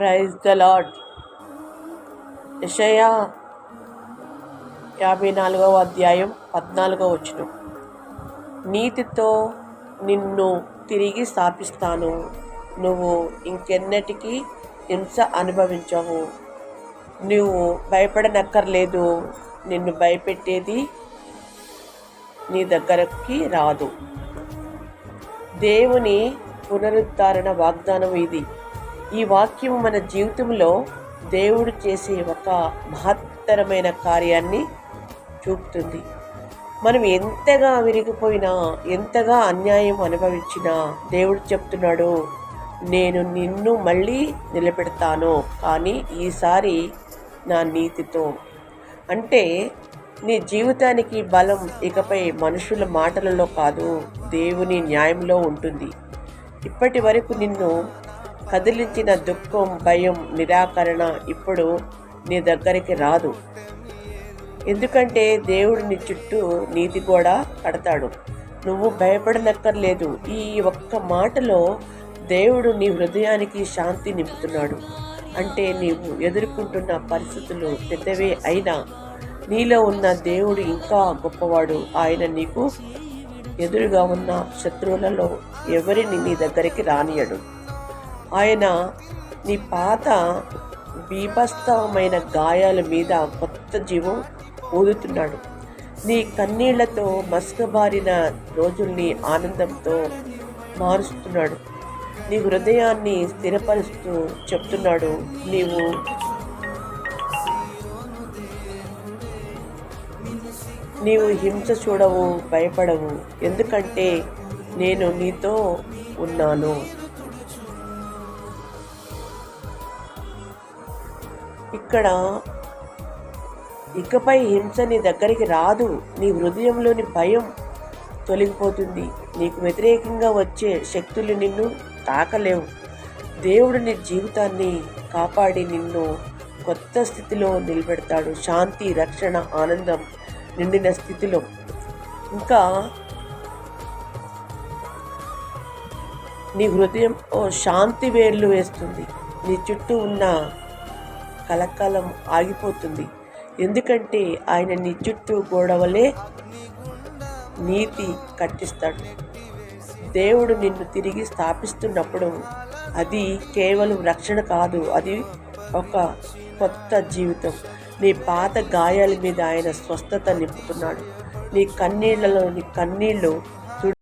Praise the lord యషయా యాభై నాలుగవ అధ్యాయం పద్నాలుగవ వచ్చిన నీతితో నిన్ను తిరిగి స్థాపిస్తాను. నువ్వు ఇంకెన్నటికీ హింస అనుభవించవు. నువ్వు భయపడనక్కర్లేదు. నిన్ను భయపెట్టేది నీ దగ్గరకి రాదు. దేవుని పునరుద్ధరణ వాగ్దానం ఇది. ఈ వాక్యం మన జీవితంలో దేవుడు చేసే ఒక మహత్తరమైన కార్యాన్ని చూపుతుంది. మనం ఎంతగా విరిగిపోయినా ఎంతగా అన్యాయం అనుభవించినా దేవుడు చెప్తున్నాడు నేను నిన్ను మళ్ళీ నిలబెడతాను కానీ ఈసారి నా నీతితో. అంటే నీ జీవితానికి బలం ఇకపై మనుషుల మాటలలో కాదు దేవుని న్యాయంలో ఉంటుంది. ఇప్పటి వరకు నిన్ను కదిలించిన దుఃఖం భయం నిరాకరణ ఇప్పుడు నీ దగ్గరికి రాదు. ఎందుకంటే దేవుడు నీ చుట్టూ నీతి కూడా కడతాడు. నువ్వు భయపడనక్కర్లేదు. ఈ ఒక్క మాటలో దేవుడు నీ హృదయానికి శాంతి నింపుతున్నాడు. అంటే నీవు ఎదుర్కొంటున్న పరిస్థితులు పెద్దవే అయినా నీలో ఉన్న దేవుడు ఇంకా గొప్పవాడు. ఆయన నీకు ఎదురుగా ఉన్న శత్రువులలో ఎవరిని నీ దగ్గరికి రానియడు. ఆయన నీ పాత బీభస్తమైన గాయాల మీద కొత్త జీవం ఊదుతున్నాడు. నీ కన్నీళ్ళతో మసకబారిన రోజుల్ని ఆనందంతో మారుస్తున్నాడు. నీ హృదయాన్ని స్థిరపరుస్తూ చెప్తున్నాడు నీవు. నీవు హింస చూడవు భయపడవు. ఎందుకంటే నేను నీతో ఉన్నాను. ఇక్కడ ఇకపై హింస నీ దగ్గరికి రాదు. నీ హృదయంలోని భయం తొలగిపోతుంది. నీకు వ్యతిరేకంగా వచ్చే శక్తులు నిన్ను తాకలేవు. దేవుడు నీ జీవితాన్ని కాపాడి నిన్ను కొత్త స్థితిలో నిలబెడతాడు. శాంతి రక్షణ ఆనందం నిండిన స్థితిలో. ఇంకా నీ హృదయం శాంతి వేర్లు వేస్తుంది. నీ చుట్టూ ఉన్న కలకాలం ఆగిపోతుంది. ఎందుకంటే ఆయన నీ చుట్టూ గోడవలే నీతి కట్టిస్తాడు. దేవుడు నిన్ను తిరిగి స్థాపిస్తున్నప్పుడు అది కేవలం రక్షణ కాదు అది ఒక కొత్త జీవితం. నీ పాత గాయాల మీద ఆయన స్వస్థత నింపుతున్నాడు. నీ కన్నీళ్ళలో నీ కన్నీళ్ళు